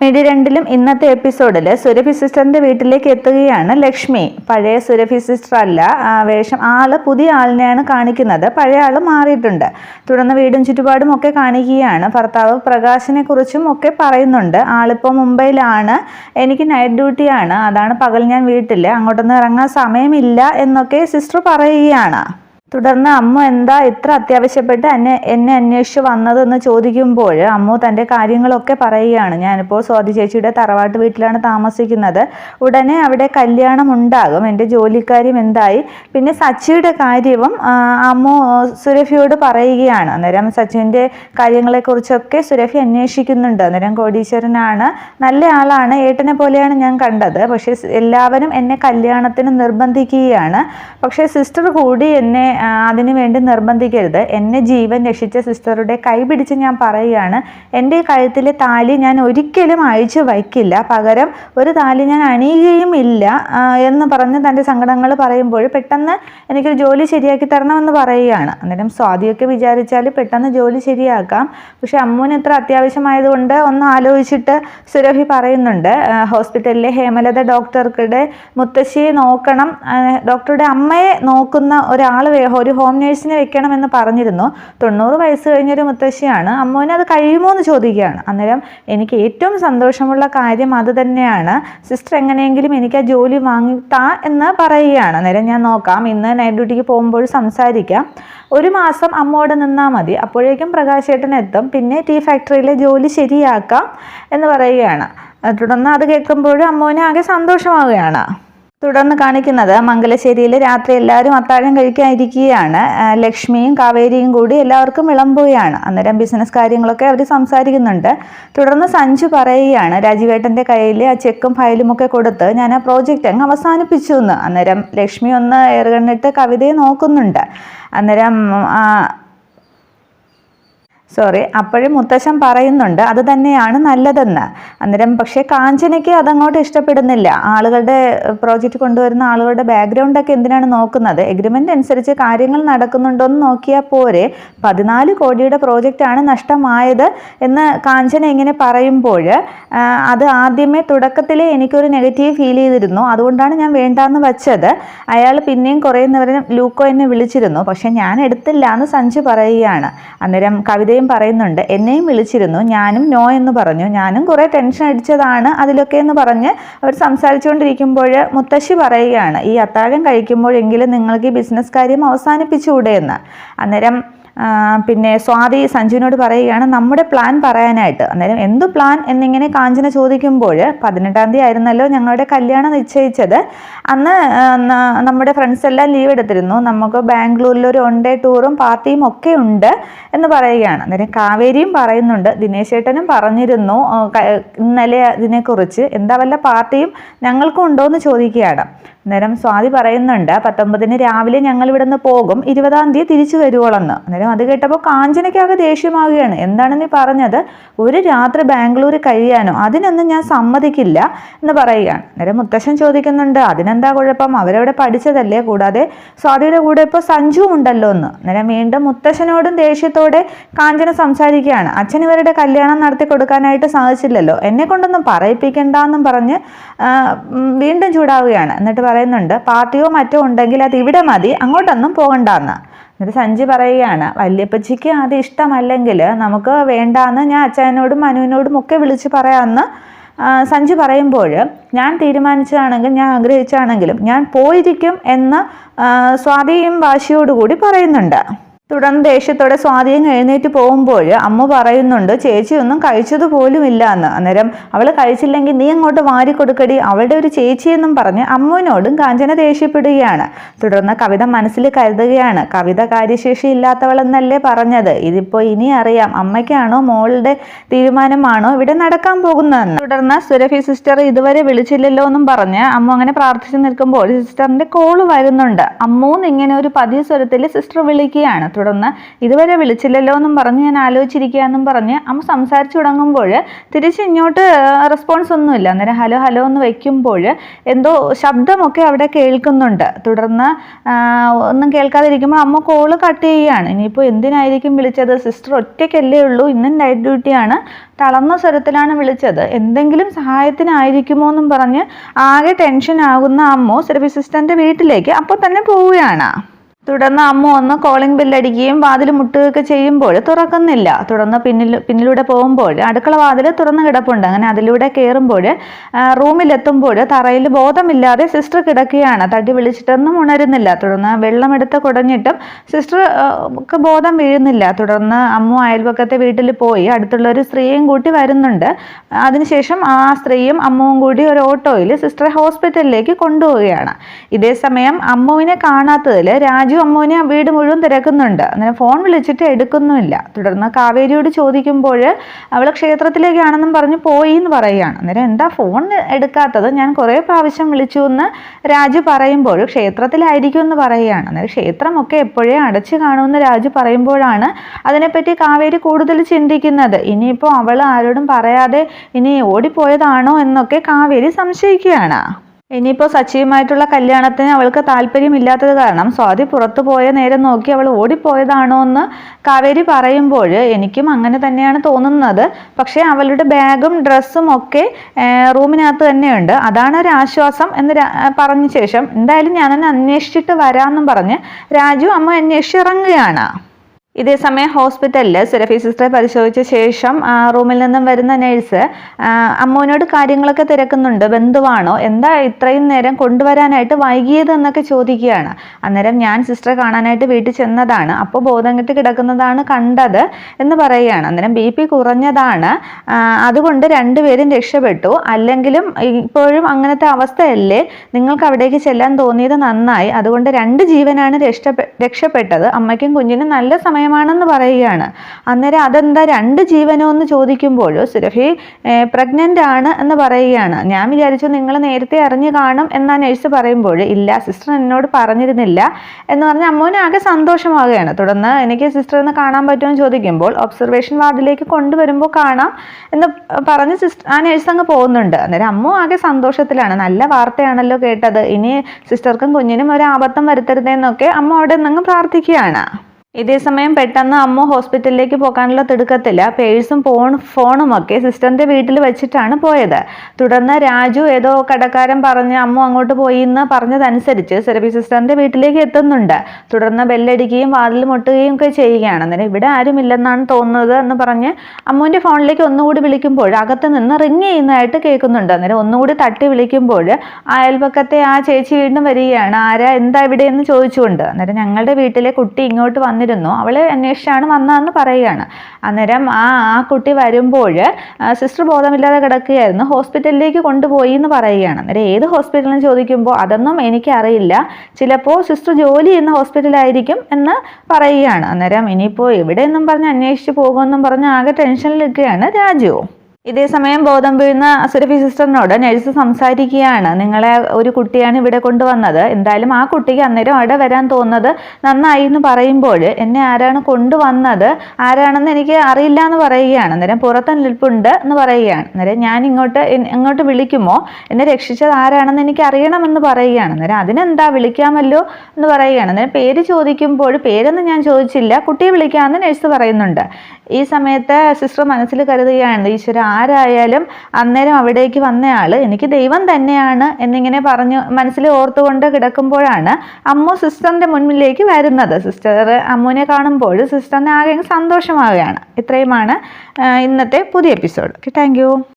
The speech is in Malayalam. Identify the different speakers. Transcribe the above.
Speaker 1: മിഡി രണ്ടിലും ഇന്നത്തെ എപ്പിസോഡിൽ സുരഭി സിസ്റ്ററിന്റെ വീട്ടിലേക്ക് എത്തുകയാണ് ലക്ഷ്മി. പഴയ സുരഭി സിസ്റ്റർ അല്ല വേഷം ആൾ പുതിയ ആളിനെയാണ് കാണിക്കുന്നത്. പഴയ ആൾ മാറിയിട്ടുണ്ട്. തുടർന്ന് വീടും ചുറ്റുപാടും ഒക്കെ കാണിക്കുകയാണ്. ഭർത്താവ് പ്രകാശിനെ കുറിച്ചും ഒക്കെ പറയുന്നുണ്ട്. ആളിപ്പോൾ മുംബൈയിലാണ്. എനിക്ക് നൈറ്റ് ഡ്യൂട്ടിയാണ് അതാണ് പകൽ ഞാൻ വീട്ടിൽ അങ്ങോട്ടൊന്നും ഇറങ്ങാൻ സമയമില്ല എന്നൊക്കെ സിസ്റ്റർ പറയുകയാണ്. തുടർന്ന് അമ്മ എന്താ ഇത്ര അത്യാവശ്യപ്പെട്ട് എന്നെ എന്നെ അന്വേഷിച്ച് വന്നതെന്ന് ചോദിക്കുമ്പോൾ അമ്മു തന്റെ കാര്യങ്ങളൊക്കെ പറയുകയാണ്. ഞാനിപ്പോൾ സ്വാതി ചേച്ചിയുടെ തറവാട്ട് വീട്ടിലാണ് താമസിക്കുന്നത്. ഉടനെ അവിടെ കല്യാണം ഉണ്ടാകും എന്റെ ജോലിക്കാര്യം എന്തായി? പിന്നെ സച്ചിയുടെ കാര്യവും അമ്മ സുരഭിയോട് പറയുകയാണ്. അന്നേരം സച്ചിന്റെ കാര്യങ്ങളെക്കുറിച്ചൊക്കെ സുരഭി അന്വേഷിക്കുന്നുണ്ട്. അന്നേരം കോടീശ്വരനാണ്. നല്ല ആളാണ്. ഏട്ടനെ പോലെയാണ് ഞാൻ കണ്ടത്. പക്ഷേ എല്ലാവരും എന്നെ കല്യാണത്തിന് നിർബന്ധിക്കുകയാണ്. പക്ഷേ സിസ്റ്റർ കൂടി എന്നെ അതിനു വേണ്ടി നിർബന്ധിക്കരുത്. എന്നെ ജീവൻ രക്ഷിച്ച സിസ്റ്ററുടെ കൈ പിടിച്ച് ഞാൻ പറയുകയാണ്. എന്റെ കഴുത്തിലെ താലി ഞാൻ ഒരിക്കലും അഴിച്ചു വയ്ക്കില്ല. പകരം ഒരു താലി ഞാൻ അണിയുകയും ഇല്ല എന്ന് പറഞ്ഞ് തന്റെ സങ്കടങ്ങൾ പറയുമ്പോൾ പെട്ടെന്ന് എനിക്കൊരു ജോലി ശരിയാക്കി തരണമെന്ന് പറയുകയാണ്. അന്നേരം സ്വാതിയൊക്കെ വിചാരിച്ചാൽ പെട്ടെന്ന് ജോലി ശരിയാക്കാം. പക്ഷെ അമ്മുവിന് ഇത്ര അത്യാവശ്യമായതുകൊണ്ട് ഒന്ന് ആലോചിച്ചിട്ട് സുരഭി പറയുന്നുണ്ട് ഹോസ്പിറ്റലിലെ ഹേമലത ഡോക്ടർക്കുടെ മുത്തശ്ശിയെ നോക്കണം. ഡോക്ടറുടെ അമ്മയെ നോക്കുന്ന ഒരാൾ ഒരു ഹോം നേഴ്സിനെ വെക്കണമെന്ന് പറഞ്ഞിരുന്നു. തൊണ്ണൂറ് വയസ്സ് കഴിഞ്ഞൊരു മുത്തശ്ശിയാണ്. അമ്മോനെ അത് കഴിയുമോ എന്ന് ചോദിക്കുകയാണ്. അന്നേരം എനിക്ക് ഏറ്റവും സന്തോഷമുള്ള കാര്യം അത് തന്നെയാണ്. സിസ്റ്റർ എങ്ങനെയെങ്കിലും എനിക്ക് ആ ജോലി വാങ്ങി താ എന്ന് പറയുകയാണ്. അന്നേരം ഞാൻ നോക്കാം. ഇന്ന് നൈറ്റ് ഡ്യൂട്ടിക്ക് പോകുമ്പോൾ സംസാരിക്കാം. ഒരു മാസം അമ്മോട് നിന്നാൽ മതി. അപ്പോഴേക്കും പ്രകാശേട്ടൻ എത്തും. പിന്നെ ടീ ഫാക്ടറിയിലെ ജോലി ശരിയാക്കാം എന്ന് പറയുകയാണ്. തുടർന്ന് അത് കേൾക്കുമ്പോഴും അമ്മോനെ ആകെ സന്തോഷമാവുകയാണ്. തുടർന്ന് കാണിക്കുന്നത് മംഗലശ്ശേരിയിൽ രാത്രി എല്ലാവരും അത്താഴം കഴിക്കാനിരിക്കുകയാണ്. ആ, ലക്ഷ്മിയും കാവേരിയും കൂടി എല്ലാവർക്കും വിളമ്പുകയാണ്. അന്നേരം ബിസിനസ് കാര്യങ്ങളൊക്കെ അവർ സംസാരിക്കുന്നുണ്ട്. തുടർന്ന് സഞ്ജു പറയുകയാണ് രാജീവേട്ടന്റെ കയ്യിൽ ആ ചെക്കും ഫയലും ഒക്കെ കൊടുത്ത് ഞാൻ ആ പ്രോജക്റ്റ് അങ്ങ് അവസാനിപ്പിച്ചു എന്ന്. അന്നേരം ലക്ഷ്മി ഒന്ന് ഏറുകണ്ണിട്ട് കവിതയെ നോക്കുന്നുണ്ട്. അന്നേരം സോറി അപ്പോഴും മുത്തശ്ശൻ പറയുന്നുണ്ട് അത് തന്നെയാണ് നല്ലതെന്ന്. അന്നേരം പക്ഷേ കാഞ്ചനയ്ക്ക് അതങ്ങോട്ട് ഇഷ്ടപ്പെടുന്നില്ല. ആളുകളുടെ പ്രോജക്റ്റ് കൊണ്ടുവരുന്ന ആളുകളുടെ ബാക്ക്ഗ്രൗണ്ടൊക്കെ എന്തിനാണ് നോക്കുന്നത്? എഗ്രിമെന്റ് അനുസരിച്ച് കാര്യങ്ങൾ നടക്കുന്നുണ്ടോ എന്ന് നോക്കിയാൽ പോരെ. പതിനാല് കോടിയുടെ പ്രോജക്റ്റാണ് നഷ്ടമായത് എന്ന് കാഞ്ചന ഇങ്ങനെ പറയുമ്പോൾ അത് ആദ്യമേ തുടക്കത്തിലേ എനിക്കൊരു നെഗറ്റീവ് ഫീൽ ചെയ്തിരുന്നു. അതുകൊണ്ടാണ് ഞാൻ വേണ്ടാന്ന് വെച്ചത്. അയാൾ പിന്നെയും കുറേ നേരം ലൂക്കോ എന്നെ വിളിച്ചിരുന്നു. പക്ഷേ ഞാൻ എടുത്തില്ല എന്ന് സഞ്ജു പറയുകയാണ്. അന്നേരം കവിതയും പറയുന്നുണ്ട്. എന്നെയും വിളിച്ചിരുന്നു. ഞാനും നോ എന്ന് പറഞ്ഞു. ഞാനും കുറേ ടെൻഷൻ അടിച്ചതാണ് അതിലൊക്കെ എന്ന് പറഞ്ഞ് അവർ സംസാരിച്ചുകൊണ്ടിരിക്കുമ്പോൾ മുത്തശ്ശി പറയുകയാണ് ഈ അത്താഴം കഴിക്കുമ്പോഴെങ്കിലും നിങ്ങൾക്ക് ഈ ബിസിനസ് കാര്യം അവസാനിപ്പിച്ചുകൂടെ എന്ന്. അന്നേരം പിന്നെ സ്വാതി സഞ്ജുവിനോട് പറയുകയാണ് നമ്മുടെ പ്ലാൻ പറയാനായിട്ട്. അന്നേരം എന്തു പ്ലാൻ എന്നിങ്ങനെ കാഞ്ചന ചോദിക്കുമ്പോൾ പതിനെട്ടാം തീയതി ആയിരുന്നല്ലോ ഞങ്ങളുടെ കല്യാണം നിശ്ചയിച്ചത്. അന്ന് നമ്മുടെ ഫ്രണ്ട്സ് എല്ലാം ലീവ് എടുത്തിരുന്നു. നമുക്ക് ബാംഗ്ലൂരിൽ ഒരു വൺ ഡേ ടൂറും പാർട്ടിയും ഒക്കെ ഉണ്ട് എന്ന് പറയുകയാണ്. അന്നേരം കാവേരിയും പറയുന്നുണ്ട്. ദിനേശ് ചേട്ടനും പറഞ്ഞിരുന്നു ഇന്നലെ ഇതിനെക്കുറിച്ച് എന്താ വല്ല പാർട്ടിയും ഞങ്ങൾക്കും ഉണ്ടോ എന്ന് ചോദിക്കുകയാണ്. അന്നേരം സ്വാതി പറയുന്നുണ്ട് പത്തൊമ്പതിന് രാവിലെ ഞങ്ങൾ ഇവിടുന്ന് പോകും. ഇരുപതാം തീയതി തിരിച്ചു വരുവോളെന്ന്. അന്നേരം അത് കേട്ടപ്പോൾ കാഞ്ചനയ്ക്കാകെ ദേഷ്യമാവുകയാണ്. എന്താണ് നീ പറഞ്ഞത്? ഒരു രാത്രി ബാംഗ്ലൂർ കഴിയാനോ? അതിനൊന്നും ഞാൻ സമ്മതിക്കില്ല എന്ന് പറയുകയാണ്. അന്നേരം മുത്തശ്ശൻ ചോദിക്കുന്നുണ്ട് അതിനെന്താ കുഴപ്പം? അവരവിടെ പഠിച്ചതല്ലേ? കൂടാതെ സ്വാതിയുടെ കൂടെ ഇപ്പോൾ സഞ്ജുവും ഉണ്ടല്ലോ എന്ന്. അന്നേരം വീണ്ടും മുത്തശ്ശനോടും ദേഷ്യത്തോടെ കാഞ്ചന സംസാരിക്കുകയാണ്. അച്ഛൻ ഇവരുടെ കല്യാണം നടത്തി കൊടുക്കാനായിട്ട് സാധിച്ചില്ലല്ലോ. എന്നെ കൊണ്ടൊന്നും പറയിപ്പിക്കണ്ടെന്നും പറഞ്ഞ് വീണ്ടും ചൂടാവുകയാണ്. എന്നിട്ട് പറയുന്നുണ്ട് പാർട്ടിയോ മറ്റോ ഉണ്ടെങ്കിൽ അത് ഇവിടെ മതി അങ്ങോട്ടൊന്നും പോകണ്ടെന്ന്. എന്നിട്ട് സഞ്ജു പറയുകയാണ് വല്യപ്പച്ചിക്ക് അത് ഇഷ്ടമല്ലെങ്കിൽ നമുക്ക് വേണ്ടാന്ന് ഞാൻ അച്ഛനോടും മനുവിനോടും ഒക്കെ വിളിച്ച് പറയാമെന്ന് സഞ്ജു പറയുമ്പോൾ ഞാൻ തീരുമാനിച്ചതാണെങ്കിൽ ഞാൻ ആഗ്രഹിച്ചാണെങ്കിലും ഞാൻ പോയിരിക്കും എന്ന് സ്വാതിയും വാശിയോടുകൂടി പറയുന്നുണ്ട്. തുടർന്ന് ദേഷ്യത്തോടെ സ്വാധീനം എഴുന്നേറ്റ് പോകുമ്പോൾ അമ്മ പറയുന്നുണ്ട് ചേച്ചിയൊന്നും കഴിച്ചതുപോലും കഴിച്ചത് പോലും ഇല്ല എന്ന്. അന്നേരം അവൾ കഴിച്ചില്ലെങ്കിൽ നീ അങ്ങോട്ട് വാരി കൊടുക്കടി. അവളുടെ ഒരു ചേച്ചിയെന്നും പറഞ്ഞ് അമ്മുവിനോടും കാഞ്ചന ദേഷ്യപ്പെടുകയാണ്. തുടർന്ന് കവിത മനസ്സിൽ കരുതുകയാണ്. കവിത കാര്യശേഷി ഇല്ലാത്തവളെന്നല്ലേ പറഞ്ഞത്. ഇതിപ്പോൾ ഇനി അറിയാം അമ്മയ്ക്കാണോ മോളുടെ തീരുമാനമാണോ ഇവിടെ നടക്കാൻ പോകുന്നതെന്ന്. തുടർന്ന് സുരഭി സിസ്റ്റർ ഇതുവരെ വിളിച്ചില്ലല്ലോ എന്നും പറഞ്ഞ് അമ്മ അങ്ങനെ പ്രാർത്ഥിച്ചു നിൽക്കുമ്പോൾ സിസ്റ്ററിന്റെ കോൾ വരുന്നുണ്ട്. അമ്മൂന്ന് ഇങ്ങനെ ഒരു പതിയ സ്വരത്തിൽ സിസ്റ്റർ വിളിക്കുകയാണ്. തുടർന്ന് ഇതുവരെ വിളിച്ചില്ലല്ലോ എന്നും പറഞ്ഞ് ഞാൻ ആലോചിച്ചിരിക്കുക എന്നും പറഞ്ഞ് അമ്മ സംസാരിച്ചു തുടങ്ങുമ്പോൾ തിരിച്ച് ഇങ്ങോട്ട് റെസ്പോൺസ് ഒന്നുമില്ല. അന്നേരം ഹലോ ഹലോ എന്ന് വയ്ക്കുമ്പോൾ എന്തോ ശബ്ദമൊക്കെ അവിടെ കേൾക്കുന്നുണ്ട്. തുടർന്ന് ഒന്നും കേൾക്കാതിരിക്കുമ്പോൾ അമ്മ കോൾ കട്ട് ചെയ്യുകയാണ്. ഇനിയിപ്പോൾ എന്തിനായിരിക്കും വിളിച്ചത്? സിസ്റ്റർ ഒറ്റയ്ക്കല്ലേ ഉള്ളൂ. ഇന്നും നൈറ്റ് ഡ്യൂട്ടിയാണ് തളർന്ന സ്വരത്തിലാണ് വിളിച്ചത്. എന്തെങ്കിലും സഹായത്തിനായിരിക്കുമോ എന്നും പറഞ്ഞ് ആകെ ടെൻഷൻ ആകുന്ന അമ്മു സെർവിസിസ്റ്റന്റെ വീട്ടിലേക്ക് അപ്പോൾ തന്നെ പോവുകയാണ്. തുടർന്ന് അമ്മ ഒന്ന് കോളിംഗ് ബില്ലടിക്കുകയും വാതിൽ മുട്ടുകയൊക്കെ ചെയ്യുമ്പോൾ തുറക്കുന്നില്ല. തുടർന്ന് പിന്നിൽ പിന്നിലൂടെ പോകുമ്പോൾ അടുക്കള വാതിൽ തുറന്ന് കിടപ്പുണ്ട്. അങ്ങനെ അതിലൂടെ കയറുമ്പോൾ റൂമിലെത്തുമ്പോൾ തറയിൽ ബോധമില്ലാതെ സിസ്റ്റർ കിടക്കുകയാണ്. തട്ടി വിളിച്ചിട്ടൊന്നും ഉണരുന്നില്ല. തുടർന്ന് വെള്ളമെടുത്ത് കുടഞ്ഞിട്ടും സിസ്റ്റർ ഒക്കെ ബോധം വീഴുന്നില്ല. തുടർന്ന് അമ്മ അയൽപക്കത്തെ വീട്ടിൽ പോയി അടുത്തുള്ള ഒരു സ്ത്രീയും കൂട്ടി വരുന്നുണ്ട്. അതിനുശേഷം ആ സ്ത്രീയും അമ്മവും കൂടി ഒരു ഓട്ടോയിൽ സിസ്റ്ററെ ഹോസ്പിറ്റലിലേക്ക് കൊണ്ടുപോവുകയാണ്. ഇതേ സമയം അമ്മുവിനെ കാണാത്തതിൽ രാജു രാജു അമ്മുവിനെ വീട് മുഴുവൻ തിരക്കുന്നുണ്ട്. അങ്ങനെ ഫോൺ വിളിച്ചിട്ട് എടുക്കുന്നുമില്ല. തുടർന്ന് കാവേരിയോട് ചോദിക്കുമ്പോൾ അവൾ ക്ഷേത്രത്തിലേക്കാണെന്നും പറഞ്ഞ് പോയി എന്ന് പറയുകയാണ്. അന്നേരം എന്താ ഫോൺ എടുക്കാത്തത്? ഞാൻ കുറേ പ്രാവശ്യം വിളിച്ചു എന്ന് രാജു പറയുമ്പോൾ ക്ഷേത്രത്തിലായിരിക്കും എന്ന് പറയുകയാണ്. അന്നേരം ക്ഷേത്രമൊക്കെ എപ്പോഴേ അടച്ചു കാണുമെന്ന് രാജു പറയുമ്പോഴാണ് അതിനെപ്പറ്റി കാവേരി കൂടുതൽ ചിന്തിക്കുന്നത്. ഇനിയിപ്പോൾ അവൾ ആരോടും പറയാതെ ഇനി ഓടിപ്പോയതാണോ എന്നൊക്കെ കാവേരി സംശയിക്കുകയാണ്. ഇനിയിപ്പോൾ സച്ചിയുമായിട്ടുള്ള കല്യാണത്തിന് അവൾക്ക് താല്പര്യമില്ലാത്തത് കാരണം സ്വാതി പുറത്തു പോയ നേരം നോക്കി അവൾ ഓടിപ്പോയതാണോ എന്ന് കാവേരി പറയുമ്പോൾ എനിക്കും അങ്ങനെ തന്നെയാണ് തോന്നുന്നത്. പക്ഷേ അവളുടെ ബാഗും ഡ്രസ്സും ഒക്കെ റൂമിനകത്ത് തന്നെയുണ്ട്. അതാണ് ഒരു ആശ്വാസം എന്ന് പറഞ്ഞ ശേഷം എന്തായാലും ഞാനെന്നെ അന്വേഷിച്ചിട്ട് വരാമെന്നും പറഞ്ഞ് രാജു അമ്മ അന്വേഷിച്ചിറങ്ങുകയാണ് ഇതേസമയം ഹോസ്പിറ്റലിൽ സുരഭി സിസ്റ്ററെ പരിശോധിച്ച ശേഷം റൂമിൽ നിന്നും വരുന്ന നേഴ്സ് അമ്മുവിനോട് കാര്യങ്ങളൊക്കെ തിരക്കുന്നുണ്ട്. ബന്ധുവാണോ? എന്താ ഇത്രയും നേരം കൊണ്ടുവരാനായിട്ട് വൈകിയത് എന്നൊക്കെ ചോദിക്കുകയാണ്. അന്നേരം ഞാൻ സിസ്റ്ററെ കാണാനായിട്ട് വീട്ടിൽ ചെന്നതാണ്. അപ്പോൾ ബോധം കെട്ട് കിടക്കുന്നതാണ് കണ്ടത് എന്ന് പറയുകയാണ്. അന്നേരം ബി പി കുറഞ്ഞതാണ്. അതുകൊണ്ട് രണ്ടുപേരും രക്ഷപ്പെട്ടു. അല്ലെങ്കിലും ഇപ്പോഴും അങ്ങനത്തെ അവസ്ഥയല്ലേ? നിങ്ങൾക്ക് അവിടേക്ക് ചെല്ലാൻ തോന്നിയത് നന്നായി. അതുകൊണ്ട് രണ്ട് ജീവനാണ് രക്ഷപ്പെട്ടത്. അമ്മയ്ക്കും കുഞ്ഞിനും നല്ല സമയം സമയമാണെന്ന് പറയുകയാണ്. അന്നേരം അതെന്താ രണ്ട് ജീവനോ എന്ന് ചോദിക്കുമ്പോൾ സുരഭി പ്രഗ്നന്റ് ആണ് എന്ന് പറയുകയാണ്. ഞാൻ വിചാരിച്ചു നിങ്ങൾ നേരത്തെ അറിഞ്ഞു കാണും എന്നാ നഴ്സ് പറയുമ്പോൾ ഇല്ല സിസ്റ്റർ എന്നോട് പറഞ്ഞിരുന്നില്ല എന്ന് പറഞ്ഞ് ആകെ സന്തോഷമാവുകയാണ്. തുടർന്ന് എനിക്ക് സിസ്റ്റർ ഒന്ന് കാണാൻ പറ്റുമെന്ന് ചോദിക്കുമ്പോൾ ഒബ്സർവേഷൻ വാർഡിലേക്ക് കൊണ്ടുവരുമ്പോൾ കാണാം എന്ന് പറഞ്ഞ് സിസ്റ്റർ ആ നഴ്സ് അങ്ങ് പോകുന്നുണ്ട്. അന്നേരം അമ്മു ആകെ സന്തോഷത്തിലാണ്. നല്ല വാർത്തയാണല്ലോ കേട്ടത്. ഇനി സിസ്റ്റർക്കും കുഞ്ഞിനും ഒരു ആപത്തം വരുത്തരുതെന്നൊക്കെ അമ്മ അവിടെ നിന്ന് പ്രാർത്ഥിക്കുകയാണ്. ഇതേസമയം പെട്ടെന്ന് അമ്മ ഹോസ്പിറ്റലിലേക്ക് പോകാനുള്ള തിടുക്കത്തില്ല പേഴ്സും ഫോൺ ഫോണും ഒക്കെ സിസ്റ്ററിന്റെ വീട്ടിൽ വെച്ചിട്ടാണ് പോയത്. തുടർന്ന് രാജു ഏതോ കടക്കാരൻ പറഞ്ഞ് അമ്മ അങ്ങോട്ട് പോയി എന്ന് പറഞ്ഞതനുസരിച്ച് സെറബി സിസ്റ്ററിന്റെ വീട്ടിലേക്ക് എത്തുന്നുണ്ട്. തുടർന്ന് ബെല്ലടിക്കുകയും വാതിൽ മുട്ടുകയും ഒക്കെ ചെയ്യുകയാണ്. അന്നേരം ഇവിടെ ആരുമില്ലെന്നാണ് തോന്നുന്നത് എന്ന് പറഞ്ഞ് അമ്മുവിന്റെ ഫോണിലേക്ക് ഒന്നുകൂടി വിളിക്കുമ്പോൾ അകത്ത് നിന്ന് റിങ് ചെയ്യുന്നതായിട്ട് കേൾക്കുന്നുണ്ട്. അന്നേരം ഒന്നുകൂടി തട്ടി വിളിക്കുമ്പോൾ അയൽപക്കത്തെ ആ ചേച്ചി വീണ്ടും വരികയാണ്. ആരാ? എന്താ ഇവിടെ? എന്ന് ചോദിച്ചുകൊണ്ട്. അന്നേരം ഞങ്ങളുടെ വീട്ടിലെ കുട്ടി ഇങ്ങോട്ട് വന്നിട്ട് വന്നിരുന്നു അവൾ അന്വേഷിച്ചാണ് വന്നതെന്ന് പറയുകയാണ്. അന്നേരം ആ ആ കുട്ടി വരുമ്പോൾ സിസ്റ്റർ ബോധമില്ലാതെ കിടക്കുകയായിരുന്നു. ഹോസ്പിറ്റലിലേക്ക് കൊണ്ടുപോയി എന്ന് പറയുകയാണ്. അന്നേരം ഏത് ഹോസ്പിറ്റലിൽ ചോദിക്കുമ്പോൾ അതൊന്നും എനിക്കറിയില്ല. ചിലപ്പോൾ സിസ്റ്റർ ജോലി ചെയ്യുന്ന ഹോസ്പിറ്റലായിരിക്കും എന്ന് പറയുകയാണ്. അന്നേരം ഇനിയിപ്പോൾ എവിടെയെന്നും പറഞ്ഞ് അന്വേഷിച്ച് പോകുമെന്നും പറഞ്ഞ് ആകെ ടെൻഷനിലിരിക്കുകയാണ് രാജു. ഇതേസമയം ബോധം വീഴുന്ന സുരഭി സിസ്റ്ററിനോട് നഴ്സ് സംസാരിക്കുകയാണ്. നിങ്ങളെ ഒരു കുട്ടിയാണ് ഇവിടെ കൊണ്ടുവന്നത്. എന്തായാലും ആ കുട്ടിക്ക് അന്നേരം അവിടെ വരാൻ തോന്നുന്നത് നന്നായി എന്ന് പറയുമ്പോൾ എന്നെ ആരാണ് കൊണ്ടുവന്നത്? ആരാണെന്ന് എനിക്ക് അറിയില്ല എന്ന് പറയുകയാണ്. അന്നേരം പുറത്ത് നിൽപ്പുണ്ട് എന്ന് പറയുകയാണ്. അന്നേരം ഞാൻ ഇങ്ങോട്ട് ഇങ്ങോട്ട് വിളിക്കുമോ? എന്നെ രക്ഷിച്ചത് ആരാണെന്ന് എനിക്ക് അറിയണമെന്ന് പറയുകയാണ്. അന്നേരം അതിനെന്താ വിളിക്കാമല്ലോ എന്ന് പറയുകയാണ്. അന്നേരം പേര് ചോദിക്കുമ്പോൾ പേരൊന്നും ഞാൻ ചോദിച്ചില്ല. കുട്ടിയെ വിളിക്കാമെന്ന് നഴ്സ് പറയുന്നുണ്ട്. ഈ സമയത്ത് സിസ്റ്റർ മനസ്സിൽ കരുതുകയാണ് ഈശ്വര ആരായാലും അന്നേരം അവിടേക്ക് വന്നയാൾ എനിക്ക് ദൈവം തന്നെയാണ് എന്നിങ്ങനെ പറഞ്ഞു മനസ്സിൽ ഓർത്തുകൊണ്ട് കിടക്കുമ്പോഴാണ് അമ്മു സിസ്റ്ററിന്റെ മുന്നിലേക്ക് വരുന്നത്. സിസ്റ്റർ അമ്മുവിനെ കാണുമ്പോൾ സിസ്റ്ററിനെ ആകെ സന്തോഷമാവുകയാണ്. ഇത്രയുമാണ് ഇന്നത്തെ പുതിയ എപ്പിസോഡ്. Okay thank